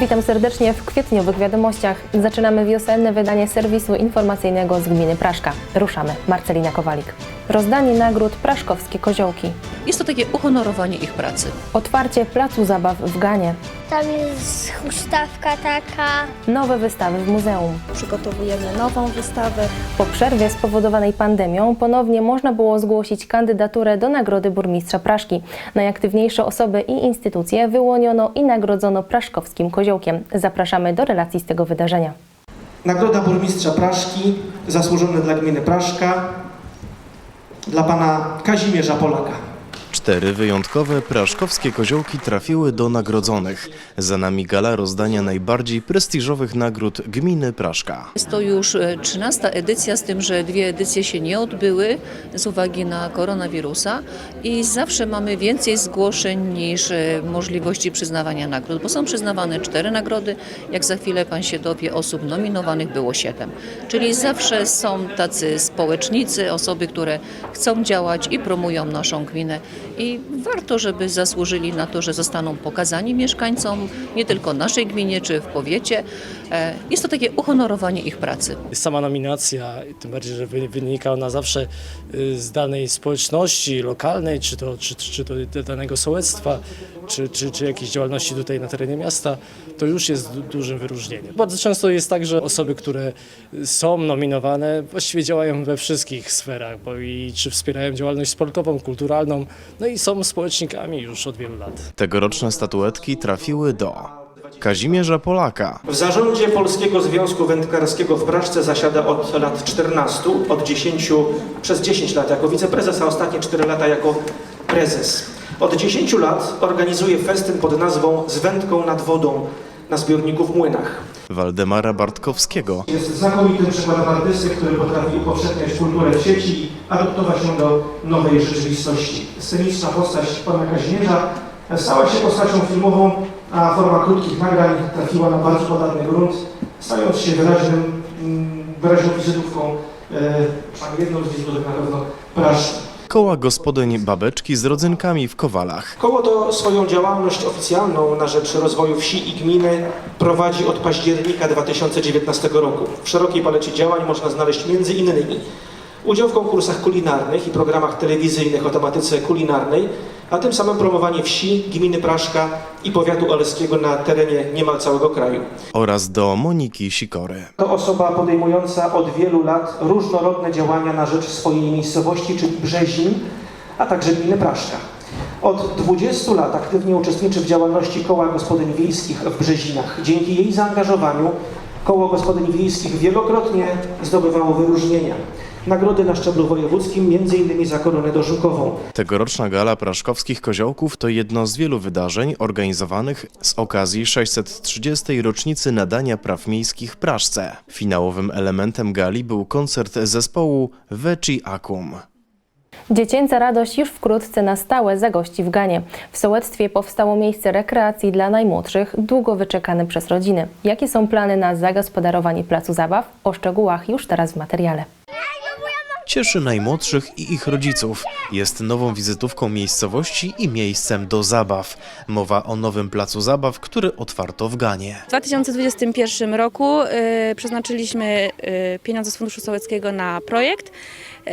Witam serdecznie w kwietniowych wiadomościach. Zaczynamy wiosenne wydanie serwisu informacyjnego z gminy Praszka. Ruszamy. Marcelina Kowalik. Rozdanie nagród Praszkowskie Koziołki. Jest to takie uhonorowanie ich pracy. Otwarcie placu zabaw w Ganie. Tam jest huśtawka taka. Nowe wystawy w muzeum. Przygotowujemy nową wystawę. Po przerwie spowodowanej pandemią ponownie można było zgłosić kandydaturę do Nagrody Burmistrza Praszki. Najaktywniejsze osoby i instytucje wyłoniono i nagrodzono Praszkowskim Koziołkiem. Zapraszamy do relacji z tego wydarzenia. Nagroda burmistrza Praszki, zasłużony dla gminy Praszka, dla pana Kazimierza Polaka. Cztery wyjątkowe praszkowskie koziołki trafiły do nagrodzonych. Za nami gala rozdania najbardziej prestiżowych nagród gminy Praszka. Jest to już e, 13 edycja, z tym, że dwie edycje się nie odbyły z uwagi na koronawirusa i zawsze mamy więcej zgłoszeń niż e, możliwości przyznawania nagród, bo są przyznawane cztery nagrody, jak za chwilę pan się dowie, osób nominowanych było siedem. Czyli zawsze są tacy społecznicy, osoby, które chcą działać i promują naszą gminę i warto, żeby zasłużyli na to, że zostaną pokazani mieszkańcom nie tylko naszej gminie czy w powiecie. E, Jest to takie uhonorowanie ich pracy. sama nominacja, tym bardziej, że wy- wynika ona zawsze y, z danej społeczności lokalnej, czy to, czy, czy to danego sołectwa, czy, czy, czy jakiejś działalności tutaj na terenie miasta, to już jest du- dużym wyróżnieniem. Bardzo często jest tak, że osoby, które są nominowane, właściwie działają we wszystkich sferach, bo i czy wspierają działalność sportową, kulturalną, no i są społecznikami już od wielu lat. Tegoroczne statuetki trafiły do Kazimierza Polaka, W zarządzie Polskiego Związku Wędkarskiego w Praszce zasiada od lat 14, od 10, przez 10 lat jako wiceprezes, a ostatnie 4 lata jako prezes. Od 10 lat organizuje festyn pod nazwą Z wędką nad wodą na zbiorniku w Młynach. Waldemara Bartkowskiego, Jest znakomitym przykładem artysty, który potrafi upowszechniać kulturę w sieci i adaptować ją do nowej rzeczywistości. Sceniczna postać pana Kazimierza stała się postacią filmową, a forma krótkich nagrań trafiła na bardzo podatny grunt, stając się wyraźnym, mm, wyraźną wizytówką, e, przynajmniej jedną z wizytówek na pewno Praszki. Koła gospodyń Babeczki z rodzynkami w Kowalach. Koło to swoją działalność oficjalną na rzecz rozwoju wsi i gminy prowadzi od października 2019 roku. W szerokiej palecie działań można znaleźć między innymi udział w konkursach kulinarnych i programach telewizyjnych o tematyce kulinarnej, a tym samym promowanie wsi, gminy Praszka i powiatu oleskiego na terenie niemal całego kraju. oraz do Moniki Sikory. To osoba podejmująca od wielu lat różnorodne działania na rzecz swojej miejscowości, czyli Brzezin, a także gminy Praszka. Od 20 lat aktywnie uczestniczy w działalności Koła Gospodyń Wiejskich w Brzezinach. Dzięki jej zaangażowaniu Koło Gospodyń Wiejskich wielokrotnie zdobywało wyróżnienia. Nagrody na szczeblu wojewódzkim, m.in. za koronę dożynkową. Tegoroczna gala praszkowskich koziołków to jedno z wielu wydarzeń organizowanych z okazji 630. rocznicy nadania praw miejskich Praszce. Finałowym elementem gali był koncert zespołu Veci Acum. Dziecięca radość już wkrótce na stałe zagości w Ganie. W sołectwie powstało miejsce rekreacji dla najmłodszych, długo wyczekane przez rodziny. Jakie są plany na zagospodarowanie placu zabaw? O szczegółach już teraz w materiale. Cieszy najmłodszych i ich rodziców. Jest nową wizytówką miejscowości i miejscem do zabaw. Mowa o nowym placu zabaw, który otwarto w Ganie. W 2021 roku y, przeznaczyliśmy y, pieniądze z Funduszu Sołeckiego na projekt y,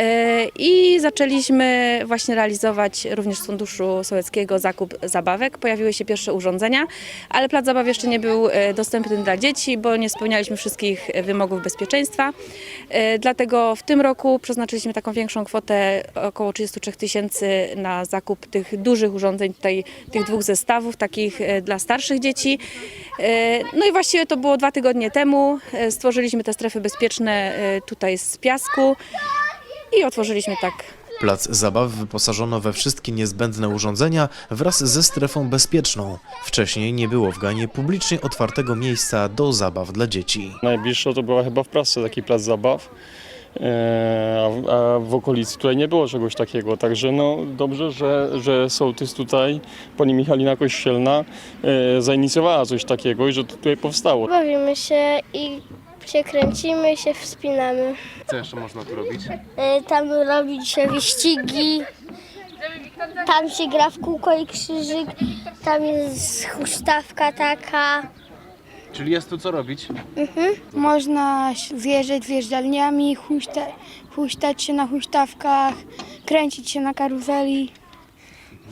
i zaczęliśmy właśnie realizować również z Funduszu Sołeckiego zakup zabawek. Pojawiły się pierwsze urządzenia, ale plac zabaw jeszcze nie był y, dostępny dla dzieci, bo nie spełnialiśmy wszystkich y, wymogów bezpieczeństwa. Dlatego w tym roku przeznaczyliśmy taką większą kwotę, około 33 tysięcy na zakup tych dużych urządzeń, tutaj tych dwóch zestawów, takich e, dla starszych dzieci. E, No i właściwie to było dwa tygodnie temu. E, Stworzyliśmy te strefy bezpieczne tutaj z piasku i otworzyliśmy tak Plac zabaw wyposażono we wszystkie niezbędne urządzenia wraz ze strefą bezpieczną. Wcześniej nie było w Ganie publicznie otwartego miejsca do zabaw dla dzieci. Najbliższa to była chyba w Prasce taki plac zabaw, a w, a w okolicy tutaj nie było czegoś takiego, także no dobrze, że, że sołtys tutaj, pani Michalina Kościelna e, zainicjowała coś takiego i że to tutaj powstało. Bawimy się i się kręcimy, się wspinamy. Co jeszcze można tu robić? Y, Tam robić się wyścigi. Tam się gra w kółko i krzyżyk. Tam jest huśtawka taka. Czyli jest tu co robić? Można zjeżdżać zjeżdżalniami, huśta, huśtać się na huśtawkach, kręcić się na karuzeli,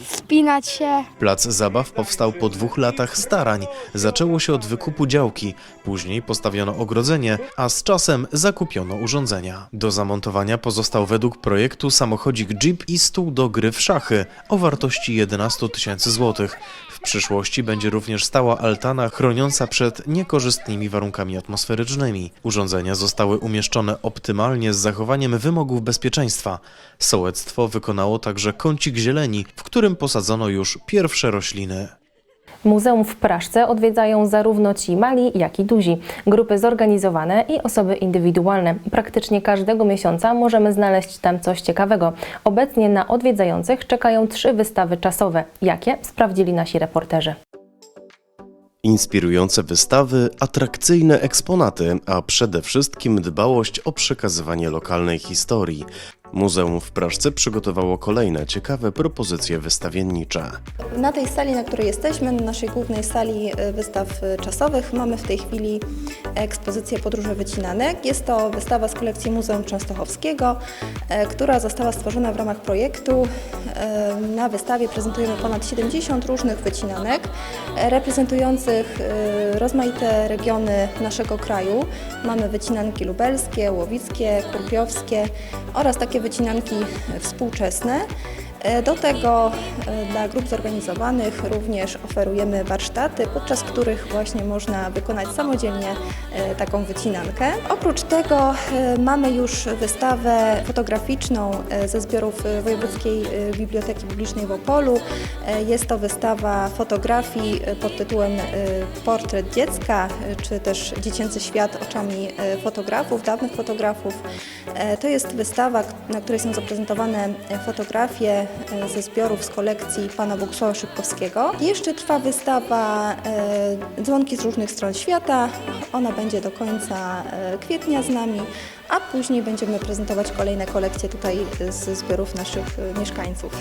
spinać się. Plac zabaw powstał po dwóch latach starań. Zaczęło się od wykupu działki, później postawiono ogrodzenie, a z czasem zakupiono urządzenia. Do zamontowania pozostał według projektu samochodzik Jeep i stół do gry w szachy o wartości 11 tysięcy złotych. W przyszłości będzie również stała altana chroniąca przed niekorzystnymi warunkami atmosferycznymi. Urządzenia zostały umieszczone optymalnie z zachowaniem wymogów bezpieczeństwa. Sołectwo wykonało także kącik zieleni, w którym posadzono już pierwsze rośliny. Muzeum w Praszce odwiedzają zarówno ci mali, jak i duzi, grupy zorganizowane i osoby indywidualne. Praktycznie każdego miesiąca możemy znaleźć tam coś ciekawego. Obecnie na odwiedzających czekają trzy wystawy czasowe. Jakie? Sprawdzili nasi reporterzy. Inspirujące wystawy, atrakcyjne eksponaty, a przede wszystkim dbałość o przekazywanie lokalnej historii. Muzeum w Praszce przygotowało kolejne ciekawe propozycje wystawiennicze. Na tej sali, na której jesteśmy, na naszej głównej sali e, wystaw e, czasowych, mamy w tej chwili ekspozycję podróży wycinanek. Jest to wystawa z kolekcji Muzeum Częstochowskiego, e, która została stworzona w ramach projektu. Na wystawie prezentujemy ponad 70 różnych wycinanek reprezentujących rozmaite regiony naszego kraju. Mamy wycinanki lubelskie, łowickie, kurpiowskie oraz takie wycinanki współczesne. E, Do tego e, dla grup zorganizowanych również oferujemy warsztaty, podczas których właśnie można wykonać samodzielnie e, taką wycinankę. Oprócz tego mamy już wystawę fotograficzną ze zbiorów Wojewódzkiej Biblioteki Publicznej w Opolu. Jest to wystawa fotografii pod tytułem Portret dziecka, czy też Dziecięcy świat oczami fotografów, dawnych fotografów. To jest wystawa, na której są zaprezentowane fotografie ze zbiorów z kolekcji pana Bogusława Szybkowskiego. Jeszcze trwa wystawa e, Dzwonki z różnych stron świata. Ona będzie do końca e, kwietnia z nami, a później będziemy prezentować kolejne kolekcje tutaj e, ze zbiorów naszych e, mieszkańców.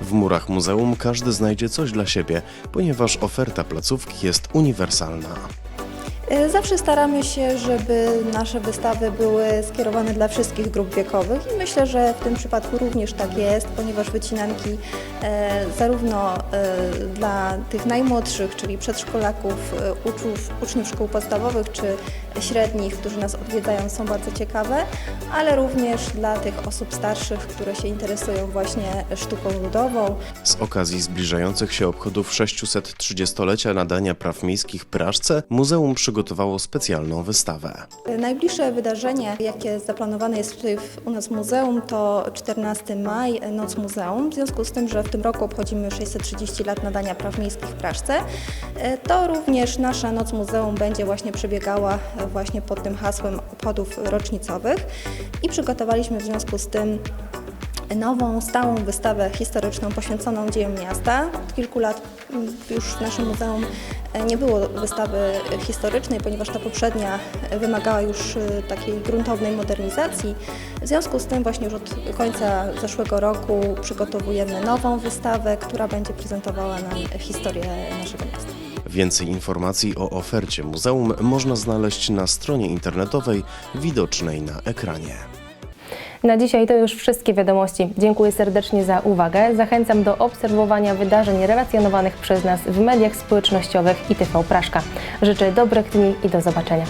W murach muzeum każdy znajdzie coś dla siebie, ponieważ oferta placówki jest uniwersalna. E, Zawsze staramy się, żeby nasze wystawy były skierowane dla wszystkich grup wiekowych i myślę, że w tym przypadku również tak jest, ponieważ wycinanki e, zarówno e, dla tych najmłodszych, czyli przedszkolaków, uczniów, uczniów szkół podstawowych czy średnich, którzy nas odwiedzają, są bardzo ciekawe, ale również dla tych osób starszych, które się interesują właśnie sztuką ludową, Z okazji zbliżających się obchodów 630-lecia nadania praw miejskich Praszce, muzeum przygotowało specjalną wystawę. Najbliższe wydarzenie, jakie zaplanowane jest tutaj u nas w muzeum, to 14 maj, Noc Muzeum. W związku z tym, że w tym roku obchodzimy 630 lat nadania praw miejskich w Praszce, e, to również nasza Noc Muzeum będzie właśnie przebiegała e, właśnie pod tym hasłem obchodów rocznicowych i przygotowaliśmy w związku z tym nową, stałą wystawę historyczną poświęconą dziejom miasta. Od kilku lat mm, już w naszym muzeum e, nie było wystawy historycznej, ponieważ ta poprzednia wymagała już e, takiej gruntownej modernizacji. W związku z tym właśnie już od końca zeszłego roku przygotowujemy nową wystawę, która będzie prezentowała nam historię naszego miasta. Więcej informacji o ofercie muzeum można znaleźć na stronie internetowej widocznej na ekranie. Na dzisiaj to już wszystkie wiadomości. Dziękuję serdecznie za uwagę. Zachęcam do obserwowania wydarzeń relacjonowanych przez nas w mediach społecznościowych i TV Praszka. Życzę dobrych dni i do zobaczenia.